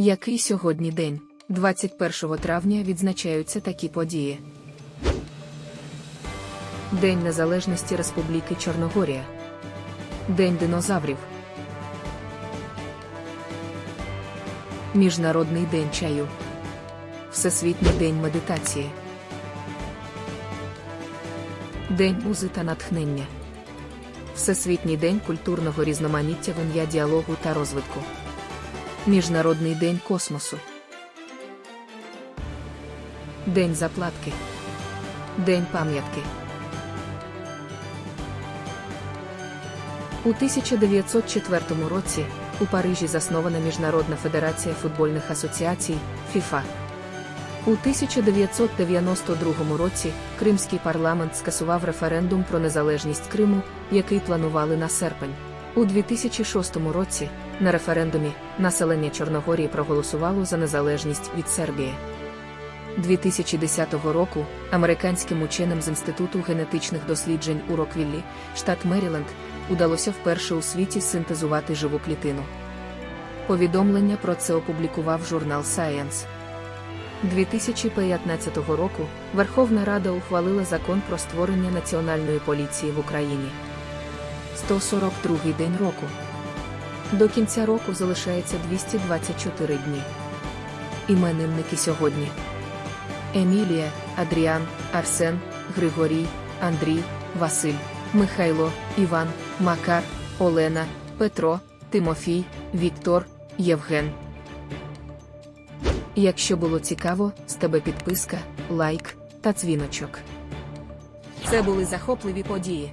Який сьогодні день? 21 травня відзначаються такі події. День Незалежності Республіки Чорногорія. День динозаврів. Міжнародний день чаю. Всесвітній день медитації. День музи та натхнення. Всесвітній день культурного різноманіття в ім'я діалогу та розвитку. Міжнародний день космосу. День заплатки. День пам'ятки. У 1904 році у Парижі заснована Міжнародна федерація футбольних асоціацій ФІФА. У 1992 році Кримський парламент скасував референдум про незалежність Криму, який планували на серпень. У 2006 році на референдумі населення Чорногорії проголосувало за незалежність від Сербії. 2010 року американським ученим з Інституту генетичних досліджень у Роквіллі, штат Меріленд, удалося вперше у світі синтезувати живу клітину. Повідомлення про це опублікував журнал Science. 2015 року Верховна Рада ухвалила закон про створення національної поліції в Україні. 142 день року. До кінця року залишається 224 дні. Іменинники сьогодні: Емілія, Адріан, Арсен, Григорій, Андрій, Василь, Михайло, Іван, Макар, Олена, Петро, Тимофій, Віктор, Євген. Якщо було цікаво, з тебе підписка, лайк та дзвіночок. Це були захопливі події.